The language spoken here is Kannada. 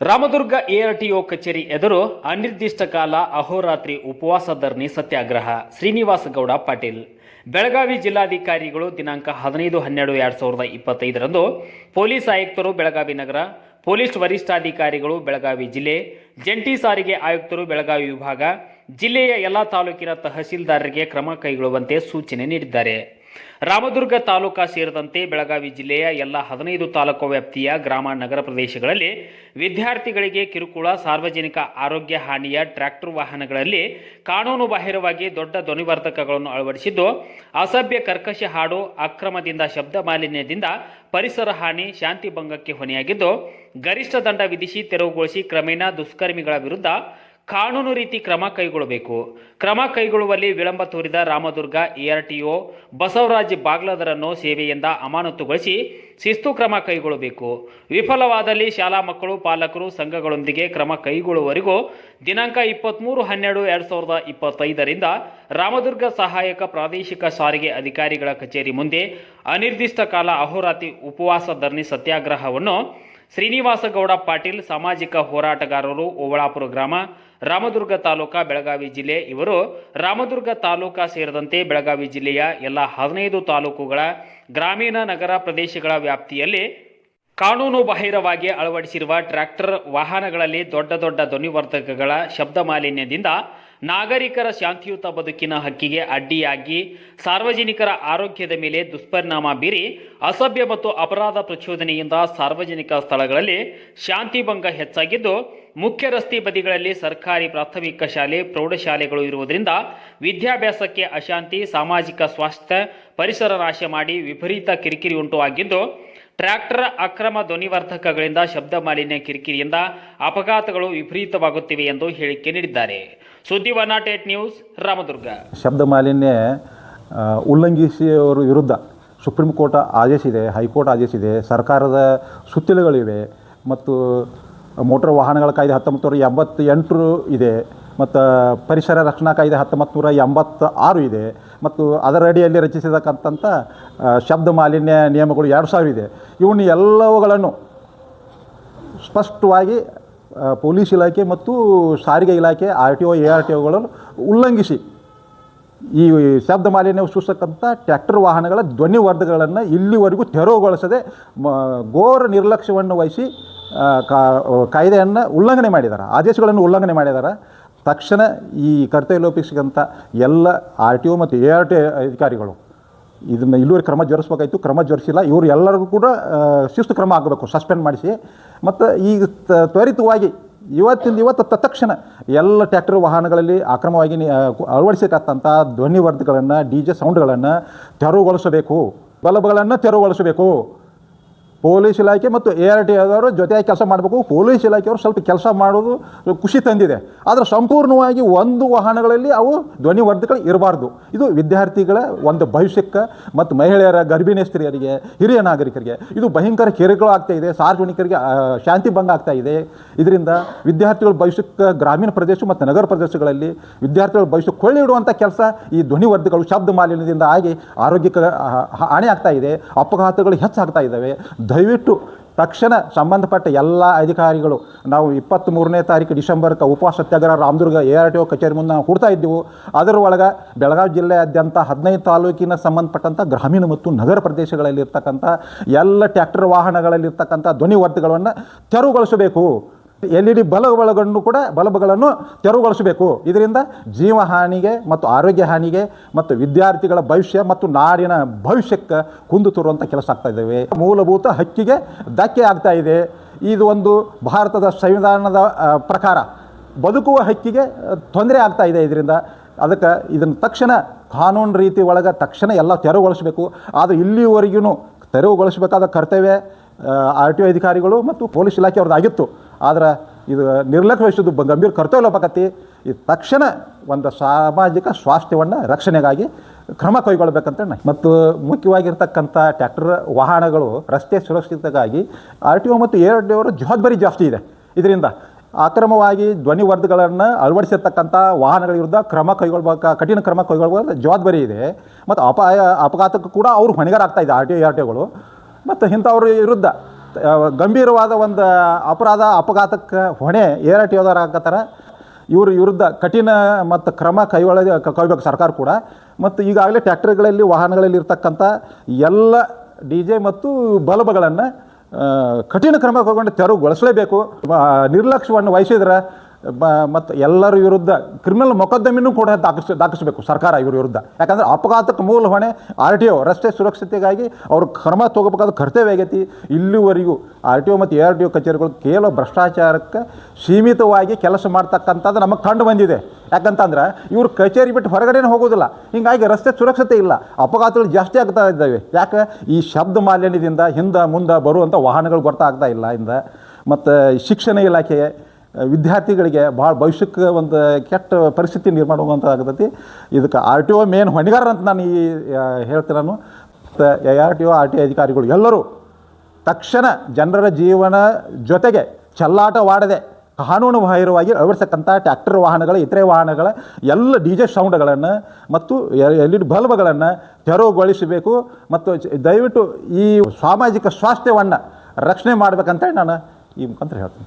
ರಾಮದುರ್ಗ ಎಆರ್ಟಿಒ ಕಚೇರಿ ಎದುರು ಅನಿರ್ದಿಷ್ಟ ಕಾಲ ಅಹೋರಾತ್ರಿ ಉಪವಾಸ ಧರಣಿ ಸತ್ಯಾಗ್ರಹ. ಶ್ರೀನಿವಾಸ ಗೌಡ ಪಾಟೀಲ್. ಬೆಳಗಾವಿ ಜಿಲ್ಲಾಧಿಕಾರಿಗಳು ದಿನಾಂಕ ಹದಿನೈದು ಹನ್ನೆರಡು ಎರಡು ಸಾವಿರದ ಇಪ್ಪತ್ತೈದರಂದು ಪೊಲೀಸ್ ಆಯುಕ್ತರು ಬೆಳಗಾವಿ ನಗರ, ಪೊಲೀಸ್ ವರಿಷ್ಠಾಧಿಕಾರಿಗಳು ಬೆಳಗಾವಿ ಜಿಲ್ಲೆ, ಜಂಟಿ ಸಾರಿಗೆ ಆಯುಕ್ತರು ಬೆಳಗಾವಿ ವಿಭಾಗ, ಜಿಲ್ಲೆಯ ಎಲ್ಲ ತಾಲೂಕಿನ ತಹಸೀಲ್ದಾರರಿಗೆ ಕ್ರಮ ಕೈಗೊಳ್ಳುವಂತೆ ಸೂಚನೆ ನೀಡಿದ್ದಾರೆ. ರಾಮದುರ್ಗ ತಾಲೂಕಾ ಸೇರಿದಂತೆ ಬೆಳಗಾವಿ ಜಿಲ್ಲೆಯ ಎಲ್ಲ ಹದಿನೈದು ತಾಲೂಕು ವ್ಯಾಪ್ತಿಯ ಗ್ರಾಮ ನಗರ ಪ್ರದೇಶಗಳಲ್ಲಿ ವಿದ್ಯಾರ್ಥಿಗಳಿಗೆ ಕಿರುಕುಳ, ಸಾರ್ವಜನಿಕ ಆರೋಗ್ಯ ಹಾನಿಯ ಟ್ರ್ಯಾಕ್ಟರ್ ವಾಹನಗಳಲ್ಲಿ ಕಾನೂನು ಬಾಹಿರವಾಗಿ ದೊಡ್ಡ ಧ್ವನಿವರ್ಧಕಗಳನ್ನು ಅಳವಡಿಸಿದ್ದು, ಅಸಭ್ಯ ಕರ್ಕಶ ಹಾಡು, ಅಕ್ರಮದಿಂದ ಶಬ್ದ ಮಾಲಿನ್ಯದಿಂದ ಪರಿಸರ ಹಾನಿ, ಶಾಂತಿ ಭಂಗಕ್ಕೆ ಹೊಣೆಯಾಗಿದ್ದು, ಗರಿಷ್ಠ ದಂಡ ವಿಧಿಸಿ ತೆರವುಗೊಳಿಸಿ ಕ್ರಮೇಣ ದುಷ್ಕರ್ಮಿಗಳ ವಿರುದ್ಧ ಕಾನೂನು ರೀತಿ ಕ್ರಮ ಕೈಗೊಳ್ಳಬೇಕು. ಕ್ರಮ ಕೈಗೊಳ್ಳುವಲ್ಲಿ ವಿಳಂಬ ತೋರಿದ ರಾಮದುರ್ಗ ಎಆರ್ಟಿಒ ಬಸವರಾಜ್ ಬಾಗ್ಲದರನ್ನು ಸೇವೆಯಿಂದ ಅಮಾನತುಗೊಳಿಸಿ ಶಿಸ್ತು ಕ್ರಮ ಕೈಗೊಳ್ಳಬೇಕು. ವಿಫಲವಾದಲ್ಲಿ ಶಾಲಾ ಮಕ್ಕಳು, ಪಾಲಕರು, ಸಂಘಗಳೊಂದಿಗೆ ಕ್ರಮ ಕೈಗೊಳ್ಳುವವರೆಗೂ ದಿನಾಂಕ ಇಪ್ಪತ್ತ್ಮೂರು ಹನ್ನೆರಡು ಎರಡು ಸಾವಿರದ ಇಪ್ಪತ್ತೈದರಿಂದ ರಾಮದುರ್ಗ ಸಹಾಯಕ ಪ್ರಾದೇಶಿಕ ಸಾರಿಗೆ ಅಧಿಕಾರಿಗಳ ಕಚೇರಿ ಮುಂದೆ ಅನಿರ್ದಿಷ್ಟ ಕಾಲ ಅಹೋರಾತಿ ಉಪವಾಸ ಧರಣಿ ಸತ್ಯಾಗ್ರಹವನ್ನು ಶ್ರೀನಿವಾಸಗೌಡ ಪಾಟೀಲ್, ಸಾಮಾಜಿಕ ಹೋರಾಟಗಾರರು, ಓವಳಾಪುರ ಗ್ರಾಮ ರಾಮದುರ್ಗ ತಾಲೂಕಾ ಬೆಳಗಾವಿ ಜಿಲ್ಲೆ. ಇವರು ರಾಮದುರ್ಗ ತಾಲೂಕಾ ಸೇರಿದಂತೆ ಬೆಳಗಾವಿ ಜಿಲ್ಲೆಯ ಎಲ್ಲ ಹದಿನೈದು ತಾಲೂಕುಗಳ ಗ್ರಾಮೀಣ ನಗರ ಪ್ರದೇಶಗಳ ವ್ಯಾಪ್ತಿಯಲ್ಲಿ ಕಾನೂನು ಬಾಹಿರವಾಗಿ ಅಳವಡಿಸಿರುವ ಟ್ರ್ಯಾಕ್ಟರ್ ವಾಹನಗಳಲ್ಲಿ ದೊಡ್ಡ ದೊಡ್ಡ ಧ್ವನಿವರ್ಧಕಗಳ ಶಬ್ದ ಮಾಲಿನ್ಯದಿಂದ ನಾಗರಿಕರ ಶಾಂತಿಯುತ ಬದುಕಿನ ಹಕ್ಕಿಗೆ ಅಡ್ಡಿಯಾಗಿ ಸಾರ್ವಜನಿಕರ ಆರೋಗ್ಯದ ಮೇಲೆ ದುಷ್ಪರಿಣಾಮ ಬೀರಿ ಅಸಭ್ಯ ಮತ್ತು ಅಪರಾಧ ಪ್ರಚೋದನೆಯಿಂದ ಸಾರ್ವಜನಿಕ ಸ್ಥಳಗಳಲ್ಲಿ ಶಾಂತಿ ಭಂಗ ಹೆಚ್ಚಾಗಿದ್ದು ಮುಖ್ಯ ರಸ್ತೆ ಬದಿಗಳಲ್ಲಿ ಸರ್ಕಾರಿ ಪ್ರಾಥಮಿಕ ಶಾಲೆ, ಪ್ರೌಢಶಾಲೆಗಳು ಇರುವುದರಿಂದ ವಿದ್ಯಾಭ್ಯಾಸಕ್ಕೆ ಅಶಾಂತಿ, ಸಾಮಾಜಿಕ ಸ್ವಾಸ್ಥ್ಯ, ಪರಿಸರ ನಾಶ ಮಾಡಿ ವಿಪರೀತ ಕಿರಿಕಿರಿ ಉಂಟು ಆಗಿದ್ದು, ಟ್ರ್ಯಾಕ್ಟರ್ ಅಕ್ರಮ ಧ್ವನಿವರ್ಧಕಗಳಿಂದ ಶಬ್ದ ಮಾಲಿನ್ಯ ಕಿರಿಕಿರಿಯಿಂದ ಅಪಘಾತಗಳು ವಿಪರೀತವಾಗುತ್ತಿವೆ ಎಂದು ಹೇಳಿಕೆ ನೀಡಿದ್ದಾರೆ. ಸುದ್ದಿ one not eight news, Ramdurg. ಶಬ್ದ ಮಾಲಿನ್ಯ ಉಲ್ಲಂಘಿಸಿಯವರ ವಿರುದ್ಧ ಸುಪ್ರೀಂ ಕೋರ್ಟ್ ಆದೇಶಿದೆ ಹೈಕೋರ್ಟ್ ಆದೇಶಿದೆ ಸರ್ಕಾರದ ಸುತ್ತಿಲುಗಳಿವೆ ಮತ್ತು ಮೋಟಾರ್ ವಾಹನಗಳ ಕಾಯ್ದೆ ಹತ್ತೊಂಬತ್ತು ನೂರ ಎಂಬತ್ತೆಂಟರು ಇದೆ, ಮತ್ತು ಪರಿಸರ ರಕ್ಷಣಾ ಕಾಯ್ದೆ ಹತ್ತೊಂಬತ್ತು ನೂರ ಎಂಬತ್ತ ಆರು ಇದೆ, ಮತ್ತು ಅದರ ಅಡಿಯಲ್ಲಿ ರಚಿಸಿದಕ್ಕಂಥ ಶಬ್ದ ಮಾಲಿನ್ಯ ನಿಯಮಗಳು ಎರಡು ಸಾವಿರ ಇದೆ. ಇವನ್ನ ಎಲ್ಲವುಗಳನ್ನು ಸ್ಪಷ್ಟವಾಗಿ ಪೊಲೀಸ್ ಇಲಾಖೆ ಮತ್ತು ಸಾರಿಗೆ ಇಲಾಖೆ, R T O, A R T ಒಗಳನ್ನು ಉಲ್ಲಂಘಿಸಿ ಈ ಶಬ್ದ ಮಾಲಿನ್ಯ ಸೂಸಕ್ಕಂಥ ಟ್ರ್ಯಾಕ್ಟರ್ ವಾಹನಗಳ ಧ್ವನಿವರ್ಧಗಳನ್ನು ಇಲ್ಲಿವರೆಗೂ ತೆರವುಗೊಳಿಸದೆ, ಮ, ಘೋರ ನಿರ್ಲಕ್ಷ್ಯವನ್ನು ವಹಿಸಿ ಕಾಯ್ದೆಯನ್ನು ಉಲ್ಲಂಘನೆ ಮಾಡಿದ್ದಾರೆ ಆದೇಶಗಳನ್ನು ಉಲ್ಲಂಘನೆ ಮಾಡಿದ್ದಾರೆ ತಕ್ಷಣ ಈ ಕರ್ತವ್ಯ ಲೋಪಿಸಿದಂಥ ಎಲ್ಲ ಆರ್ ಟಿ ಒ ಮತ್ತು ಎ ಆರ್ ಟಿ ಅಧಿಕಾರಿಗಳು ಇದನ್ನು ಇಲ್ಲಿವರೆ ಕ್ರಮ ಜರುಗಿಸ್ಬೇಕಾಯ್ತು. ಕ್ರಮ ಜರುಗಿಸಿಲ್ಲ. ಇವರು ಎಲ್ಲರಿಗೂ ಕೂಡ ಶಿಸ್ತು ಕ್ರಮ ಆಗಬೇಕು. ಸಸ್ಪೆಂಡ್ ಮಾಡಿಸಿ. ಮತ್ತು ಈಗ ತ್ವರಿತವಾಗಿ ಇವತ್ತಿಂದ ಇವತ್ತು ತಕ್ಷಣ ಎಲ್ಲ ಟ್ಯಾಕ್ಟರ್ ವಾಹನಗಳಲ್ಲಿ ಅಕ್ರಮವಾಗಿ ಅಳವಡಿಸತಕ್ಕಂಥ ಧ್ವನಿವರ್ಧಗಳನ್ನು ಡಿ ಜೆ ಸೌಂಡ್ಗಳನ್ನು ತೆರವುಗೊಳಿಸಬೇಕು. ಬಲ್ಬ್ಗಳನ್ನು ತೆರವುಗೊಳಿಸಬೇಕು. ಪೊಲೀಸ್ ಇಲಾಖೆ ಮತ್ತು ಎ ಆರ್ ಟಿ ಆದವರು ಜೊತೆಯಾಗಿ ಕೆಲಸ ಮಾಡಬೇಕು. ಪೊಲೀಸ್ ಇಲಾಖೆಯವರು ಸ್ವಲ್ಪ ಕೆಲಸ ಮಾಡೋದು ಖುಷಿ ತಂದಿದೆ. ಆದರೆ ಸಂಪೂರ್ಣವಾಗಿ ಒಂದು ವಾಹನಗಳಲ್ಲಿ ಅವು ಧ್ವನಿವರ್ಧಕಗಳು ಇರಬಾರ್ದು. ಇದು ವಿದ್ಯಾರ್ಥಿಗಳ ಒಂದು ಭವಿಷ್ಯಕ್ಕೆ ಮತ್ತು ಮಹಿಳೆಯರ ಗರ್ಭಿಣಿ ಸ್ತ್ರೀಯರಿಗೆ, ಹಿರಿಯ ನಾಗರಿಕರಿಗೆ, ಇದು ಭಯಂಕರ ಕಿರುಕುಳ ಆಗ್ತಾ ಇದೆ. ಸಾರ್ವಜನಿಕರಿಗೆ ಶಾಂತಿ ಭಂಗ ಆಗ್ತಾ ಇದೆ. ಇದರಿಂದ ವಿದ್ಯಾರ್ಥಿಗಳ ಭವಿಷ್ಯಕ್ಕೆ, ಗ್ರಾಮೀಣ ಪ್ರದೇಶ ಮತ್ತು ನಗರ ಪ್ರದೇಶಗಳಲ್ಲಿ ವಿದ್ಯಾರ್ಥಿಗಳ ಭವಿಷ್ಯ ಕೊಳ್ಳಿ ಇಡುವಂಥ ಕೆಲಸ ಈ ಧ್ವನಿವರ್ಧಕಗಳು, ಶಬ್ದ ಮಾಲಿನ್ಯದಿಂದ ಆಗಿ ಆರೋಗ್ಯಕ್ಕೆ ಹಾನಿ ಆಗ್ತಾ ಇದೆ. ಅಪಘಾತಗಳು ಹೆಚ್ಚಾಗ್ತಾ ಇದ್ದಾವೆ. ದಯವಿಟ್ಟು ತಕ್ಷಣ ಸಂಬಂಧಪಟ್ಟ ಎಲ್ಲ ಅಧಿಕಾರಿಗಳು, ನಾವು ಇಪ್ಪತ್ತ್ಮೂರನೇ ತಾರೀಕು ಡಿಸೆಂಬರ್ಗೆ ಉಪವಾಸ ಸತ್ಯಾಗ್ರಹ Ramdurg A R T O ಕಚೇರಿ ಮುಂದೆ ನಾವು ಕೊಡ್ತಾ ಇದ್ದೆವು. ಅದರ ಒಳಗೆ ಬೆಳಗಾವಿ ಜಿಲ್ಲೆಯಾದ್ಯಂತ ಹದಿನೈದು ತಾಲೂಕಿನ ಸಂಬಂಧಪಟ್ಟಂಥ ಗ್ರಾಮೀಣ ಮತ್ತು ನಗರ ಪ್ರದೇಶಗಳಲ್ಲಿರ್ತಕ್ಕಂಥ ಎಲ್ಲ ಟ್ಯಾಕ್ಟರ್ ವಾಹನಗಳಲ್ಲಿರ್ತಕ್ಕಂಥ ಧ್ವನಿವರ್ಧಗಳನ್ನು ತೆರವುಗೊಳಿಸಬೇಕು. ಎಲ್ ಇ ಡಿ ಬಲ್ಬ್ಗಳನ್ನು ಕೂಡ ಬಲಬಗಳನ್ನು ತೆರವುಗೊಳಿಸಬೇಕು. ಇದರಿಂದ ಜೀವಹಾನಿಗೆ ಮತ್ತು ಆರೋಗ್ಯ ಹಾನಿಗೆ ಮತ್ತು ವಿದ್ಯಾರ್ಥಿಗಳ ಭವಿಷ್ಯ ಮತ್ತು ನಾಡಿನ ಭವಿಷ್ಯಕ್ಕೆ ಕುಂದು ತರುವಂಥ ಕೆಲಸ ಆಗ್ತಾ ಇದ್ದಾವೆ. ಮೂಲಭೂತ ಹಕ್ಕಿಗೆ ಧಕ್ಕೆ ಆಗ್ತಾ ಇದೆ. ಇದು ಒಂದು ಭಾರತದ ಸಂವಿಧಾನದ ಪ್ರಕಾರ ಬದುಕುವ ಹಕ್ಕಿಗೆ ತೊಂದರೆ ಆಗ್ತಾ ಇದೆ ಇದರಿಂದ. ಅದಕ್ಕೆ ಇದನ್ನು ತಕ್ಷಣ ಕಾನೂನು ರೀತಿ ಒಳಗೆ ತಕ್ಷಣ ಎಲ್ಲ ತೆರವುಗೊಳಿಸಬೇಕು. ಆದರೆ ಇಲ್ಲಿವರೆಗೂ ತೆರವುಗೊಳಿಸಬೇಕಾದ ಕರ್ತವ್ಯ ಆರ್ ಟಿ ಒ ಅಧಿಕಾರಿಗಳು ಮತ್ತು ಪೊಲೀಸ್ ಇಲಾಖೆಯವ್ರದ್ದು ಆಗಿತ್ತು ಆದ್ರೆ ಇದು ನಿರ್ಲಕ್ಷ್ಯ ವಹಿಸೋದು ಗಂಭೀರ ಕರ್ತವ್ಯ ಲೋಪಕತಿ ಇದು ತಕ್ಷಣ ಒಂದು ಸಾಮಾಜಿಕ ಸ್ವಾಸ್ಥ್ಯವನ್ನು ರಕ್ಷಣೆಗಾಗಿ ಕ್ರಮ ಕೈಗೊಳ್ಳಬೇಕಂತ ಮತ್ತು ಮುಖ್ಯವಾಗಿರ್ತಕ್ಕಂಥ ಟ್ಯಾಕ್ಟರ್ ವಾಹನಗಳು ರಸ್ತೆ ಸುರಕ್ಷಿತಗಾಗಿ ಆರ್ ಟಿ ಒ ಮತ್ತು ಎ ಆರ್ ಟಿ ಅವರ ಜವಾಬ್ದಾರಿ ಜಾಸ್ತಿ ಇದೆ. ಇದರಿಂದ ಅಕ್ರಮವಾಗಿ ಧ್ವನಿವರ್ಧಗಳನ್ನು ಅಳವಡಿಸಿರ್ತಕ್ಕಂಥ ವಾಹನಗಳ ವಿರುದ್ಧ ಕ್ರಮ ಕೈಗೊಳ್ಬೇಕ ಕಠಿಣ ಕ್ರಮ ಕೈಗೊಳ್ಳುವ ಜವಾಬ್ದಾರಿ ಇದೆ. ಮತ್ತು ಅಪಾಯ ಅಪಘಾತಕ್ಕೂ ಕೂಡ ಅವರು ಹೊಣೆಗಾರ ಆಗ್ತಾ ಇದೆ R T O R T ಒಗಳು. ಮತ್ತು ಇಂಥವ್ರ ವಿರುದ್ಧ ಗಂಭೀರವಾದ ಒಂದು ಅಪರಾಧ ಅಪಘಾತಕ್ಕೆ ಹೊಣೆ ಏರಾಟಿ ಯೋಧರು ಹಾಕತ್ತಾರ. ಇವ್ರ ವಿರುದ್ಧ ಕಠಿಣ ಮತ್ತು ಕ್ರಮ ಕೈಗೊಳ್ಳ ಕೈಬೇಕು ಸರ್ಕಾರ ಕೂಡ. ಮತ್ತು ಈಗಾಗಲೇ ಟ್ಯಾಕ್ಟರ್ಗಳಲ್ಲಿ, ವಾಹನಗಳಲ್ಲಿ ಇರ್ತಕ್ಕಂಥ ಎಲ್ಲ ಡಿ ಜೆ ಮತ್ತು ಬಲ್ಬ್ಗಳನ್ನು ಕಠಿಣ ಕ್ರಮ ಕೈಗೊಂಡು ತೆರವುಗೊಳಿಸಲೇಬೇಕು. ನಿರ್ಲಕ್ಷ್ಯವನ್ನು ವಹಿಸಿದ್ರೆ ಮತ್ತು ಎಲ್ಲರ ವಿರುದ್ಧ ಕ್ರಿಮಿನಲ್ ಮೊಕದ್ದಮೆನೂ ಕೂಡ ದಾಖಲಿಸ ದಾಖಲಿಸಬೇಕು ಸರ್ಕಾರ ಇವ್ರ ವಿರುದ್ಧ. ಯಾಕಂದ್ರೆ ಅಪಘಾತಕ್ಕೆ ಮೂಲ ಹೊಣೆ ಆರ್ ಟಿ ಒ ರಸ್ತೆ ಸುರಕ್ಷತೆಗಾಗಿ ಅವರು ಕ್ರಮ ತಗೋಬೇಕಾದ ಕರ್ತವ್ಯ ಆಗೈತಿ. ಇಲ್ಲಿವರೆಗೂ ಆರ್ ಟಿ ಒ ಮತ್ತು ಎ ಆರ್ ಟಿ ಒ ಕಚೇರಿಗಳು ಕೇವಲ ಭ್ರಷ್ಟಾಚಾರಕ್ಕೆ ಸೀಮಿತವಾಗಿ ಕೆಲಸ ಮಾಡ್ತಕ್ಕಂಥದ್ದು ನಮಗೆ ಕಂಡು ಬಂದಿದೆ. ಯಾಕಂತಂದ್ರೆ ಇವರು ಕಚೇರಿ ಬಿಟ್ಟು ಹೊರಗಡೆನೇ ಹೋಗೋದಿಲ್ಲ. ಹಿಂಗಾಗಿ ರಸ್ತೆ ಸುರಕ್ಷತೆ ಇಲ್ಲ. ಅಪಘಾತಗಳು ಜಾಸ್ತಿ ಆಗ್ತಾ ಇದ್ದಾವೆ. ಯಾಕೆ? ಈ ಶಬ್ದ ಮಾಲಿನ್ಯದಿಂದ ಹಿಂದೆ ಮುಂದೆ ಬರುವಂಥ ವಾಹನಗಳು ಗೊತ್ತಾಗ್ತಾ ಇಲ್ಲ ಇಂದ. ಮತ್ತು ಶಿಕ್ಷಣ ಇಲಾಖೆ ವಿದ್ಯಾರ್ಥಿಗಳಿಗೆ ಭಾಳ ಭವಿಷ್ಯಕ್ಕೆ ಒಂದು ಕೆಟ್ಟ ಪರಿಸ್ಥಿತಿ ನಿರ್ಮಾಣ ಹೋಗುವಂಥ ಆಗ್ತೈತಿ ಇದಕ್ಕೆ ಆರ್ ಟಿ ಒ ಮೇನ್ ಹೊಣೆಗಾರ ಅಂತ ನಾನು ಈ ಹೇಳ್ತೀನಿ ನಾನು. A R T O, R T ಅಧಿಕಾರಿಗಳು ಎಲ್ಲರೂ ತಕ್ಷಣ ಜನರ ಜೀವನ ಜೊತೆಗೆ ಚಲ್ಲಾಟವಾಡದೆ ಕಾನೂನು ಬಾಹಿರವಾಗಿ ಅಳವಡಿಸಕ್ಕಂಥ ಟ್ಯಾಕ್ಟರ್ ವಾಹನಗಳ, ಇತರೆ ವಾಹನಗಳ ಎಲ್ಲ ಡಿ ಜೆ ಸೌಂಡ್ಗಳನ್ನು ಮತ್ತು ಎಲ್ ಇ ಡಿ ಬಲ್ಬ್ಗಳನ್ನು ತೆರವುಗೊಳಿಸಬೇಕು. ಮತ್ತು ದಯವಿಟ್ಟು ಈ ಸಾಮಾಜಿಕ ಸ್ವಾಸ್ಥ್ಯವನ್ನು ರಕ್ಷಣೆ ಮಾಡಬೇಕಂತೇಳಿ ನಾನು ಈ ಮುಖಾಂತರ ಹೇಳ್ತೀನಿ.